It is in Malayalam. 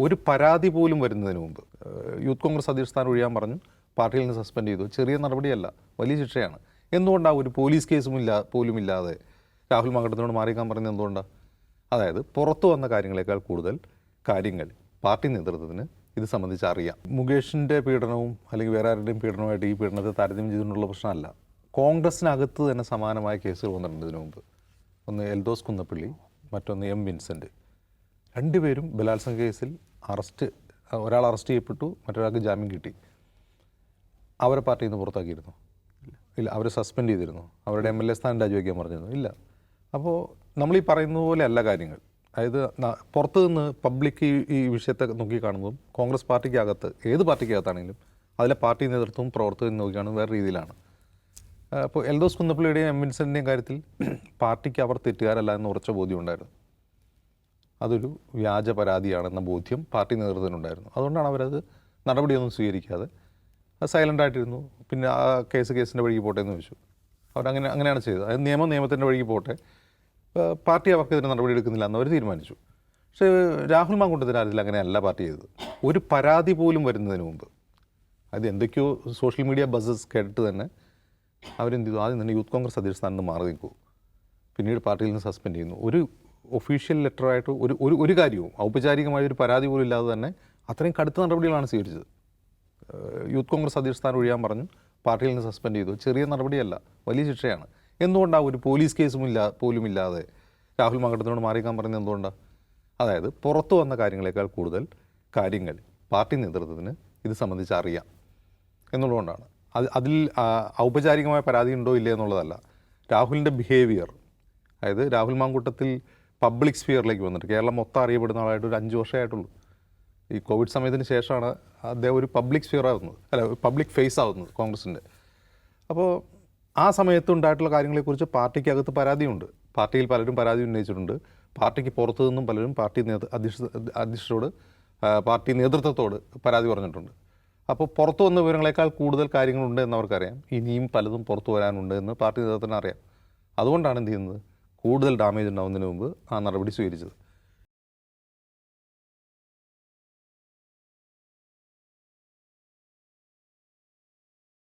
ഒരു പരാതി പോലും വരുന്നതിന് മുമ്പ് യൂത്ത് കോൺഗ്രസ് അധ്യക്ഷ സ്ഥാനം ഒഴിയാൻ പറഞ്ഞു പാർട്ടിയിൽ നിന്ന് സസ്പെൻഡ് ചെയ്തു. ചെറിയ നടപടിയല്ല വലിയ ശിക്ഷയാണ്. എന്തുകൊണ്ടാണ് ഒരു പോലീസ് കേസും ഇല്ല പോലും ഇല്ലാതെ രാഹുൽ മാങ്കട്ടത്തിനോട് മാറിക്കാൻ പറഞ്ഞത് എന്തുകൊണ്ടാണ് അതായത് പുറത്തു വന്ന കാര്യങ്ങളെക്കാൾ കൂടുതൽ കാര്യങ്ങൾ പാർട്ടി നേതൃത്വത്തിന് ഇത് സംബന്ധിച്ച് അറിയാം. മുകേഷിന്റെ പീഡനവും അല്ലെങ്കിൽ വേറെ ആരുടെയും പീഡനവുമായിട്ട് ഈ പീഡനത്തെ താരതമ്യം ചെയ്തുകൊണ്ടുള്ള പ്രശ്നമല്ല. കോൺഗ്രസിനകത്ത് തന്നെ സമാനമായ കേസുകൾ വന്നിട്ടുണ്ട് ഇതിനു മുമ്പ്. ഒന്ന് എൽദോസ് കുന്നപ്പള്ളി മറ്റൊന്ന് എം വിൻസെന്റ് രണ്ടുപേരും ബലാത്സംഗ കേസിൽ അറസ്റ്റ് ഒരാൾ അറസ്റ്റ് ചെയ്യപ്പെട്ടു മറ്റൊരാൾക്ക് ജാമ്യം കിട്ടി. അവരെ പാർട്ടിയിൽ നിന്ന് പുറത്താക്കിയിരുന്നു? ഇല്ല. അവരെ സസ്പെൻഡ് ചെയ്തിരുന്നു? അവരുടെ എം എൽ എ സ്ഥാനം രാജിവെക്കാൻ പറഞ്ഞിരുന്നു? ഇല്ല. അപ്പോൾ നമ്മൾ ഈ പറയുന്ന പോലെ അല്ല കാര്യങ്ങൾ. അതായത് പുറത്തു നിന്ന് പബ്ലിക് ഈ വിഷയത്തെ നോക്കി കാണുന്നതും കോൺഗ്രസ് പാർട്ടിക്കകത്ത് ഏത് പാർട്ടിക്കകത്താണെങ്കിലും അതിലെ പാർട്ടി നേതൃത്വവും പ്രവർത്തകരും നോക്കിയാണ് വേറെ രീതിയിലാണ്. അപ്പോൾ എൽദോസ് കുന്നപ്പള്ളിയുടെയും എം വിൻസെന്റെയും കാര്യത്തിൽ പാർട്ടിക്ക് അവർ തെറ്റുകാരല്ല എന്ന് ഉറച്ച ബോധ്യം ഉണ്ടായിരുന്നു. അതൊരു വ്യാജ പരാതിയാണെന്ന ബോധ്യം പാർട്ടി നേതൃത്വത്തിനുണ്ടായിരുന്നു. അതുകൊണ്ടാണ് അവരത് നടപടിയൊന്നും സ്വീകരിക്കാതെ സൈലന്റ് ആയിട്ടിരുന്നു. പിന്നെ ആ കേസ് കേസിന്റെ വഴിക്ക് പോട്ടെ എന്ന് വെച്ചു അവരങ്ങനെ അങ്ങനെയാണ് ചെയ്തത്. അത് നിയമം നിയമത്തിന്റെ വഴിക്ക് പോട്ടെ. പാർട്ടി അവർക്കെതിരെ നടപടി എടുക്കുന്നില്ല എന്ന് അവർ തീരുമാനിച്ചു. പക്ഷേ രാഹുൽ മാങ്കുണ്ടത്തിന്റെ കാര്യത്തിൽ അങ്ങനെയല്ല പാർട്ടി ചെയ്തത്. ഒരു പരാതി പോലും വരുന്നതിന് മുമ്പ്. അത് എന്തൊക്കെയോ സോഷ്യൽ മീഡിയ ബസ്സസ് കേട്ടിട്ട് തന്നെ അവരെന്ത് ചെയ്തു? ആദ്യം തന്നെ യൂത്ത് കോൺഗ്രസ് അധ്യക്ഷ സ്ഥാനത്ത് മാറി നിൽക്കൂ. പിന്നീട് പാർട്ടിയിൽ നിന്ന് സസ്പെൻഡ് ചെയ്യുന്നു. ഒരു ഒഫീഷ്യൽ ലെറ്ററായിട്ട് ഒരു ഒരു ഒരു കാര്യവും ഔപചാരികമായ ഒരു പരാതി പോലും ഇല്ലാതെ തന്നെ അത്രയും കടുത്ത നടപടികളാണ് സ്വീകരിച്ചത്. യൂത്ത് കോൺഗ്രസ് അധ്യക്ഷ സ്ഥാനം ഒഴിയാൻ പറഞ്ഞു പാർട്ടിയിൽ നിന്ന് സസ്പെൻഡ് ചെയ്തു. ചെറിയ നടപടിയല്ല വലിയ ശിക്ഷയാണ്. എന്തുകൊണ്ടാണ് ഒരു പോലീസ് കേസും ഇല്ല പോലും ഇല്ലാതെ രാഹുൽ മാങ്കട്ടത്തിനോട് മാറിയിക്കാൻ പറയുന്നത് എന്തുകൊണ്ടാണ് അതായത് പുറത്തു വന്ന കാര്യങ്ങളെക്കാൾ കൂടുതൽ കാര്യങ്ങൾ പാർട്ടി നേതൃത്വത്തിന് ഇത് സംബന്ധിച്ച് അറിയാം എന്നുള്ളതുകൊണ്ടാണ്. അത് അതിൽ ഔപചാരികമായ പരാതി ഉണ്ടോ ഇല്ലേ എന്നുള്ളതല്ല. രാഹുലിന്റെ ബിഹേവിയർ അതായത് രാഹുൽ മാങ്കൂട്ടത്തിൽ പബ്ലിക് സ്ഫിയറിലേക്ക് വന്നിട്ട്. കേരളം മൊത്തം അറിയപ്പെടുന്ന ആളായിട്ട് ഒരു അഞ്ച് വർഷമായിട്ടുള്ളൂ ഈ കോവിഡ് സമയത്തിന് ശേഷമാണ് അദ്ദേഹം ഒരു പബ്ലിക് സ്ഫിയർ ആവുന്നത്. അല്ല പബ്ലിക് ഫേസ് ആവുന്നത് കോൺഗ്രസിന്റെ. അപ്പോൾ ആ സമയത്ത് ഉണ്ടായിട്ടുള്ള കാര്യങ്ങളെക്കുറിച്ച് പാർട്ടിക്കകത്ത് പരാതിയുണ്ട്. പാർട്ടിയിൽ പലരും പരാതി ഉന്നയിച്ചിട്ടുണ്ട്. പാർട്ടിക്ക് പുറത്തു നിന്നും പലരും പാർട്ടി നേതൃ അധ്യക്ഷ അധ്യക്ഷരോട് പാർട്ടി നേതൃത്വത്തോട് പരാതി പറഞ്ഞിട്ടുണ്ട്. അപ്പോൾ പുറത്തു വന്ന വിവരങ്ങളെക്കാൾ കൂടുതൽ കാര്യങ്ങളുണ്ട് എന്ന് അവർക്കറിയാം. ഇനിയും പലതും പുറത്തു വരാനുണ്ട് എന്ന് പാർട്ടി നേതൃത്വത്തിന് അറിയാം. അതുകൊണ്ടാണ് എന്ത് ചെയ്യുന്നത്? കൂടുതൽ ഡാമേജ് ഉണ്ടാവുന്നതിന് മുമ്പ് ആ നടപടി സ്വീകരിച്ചത്.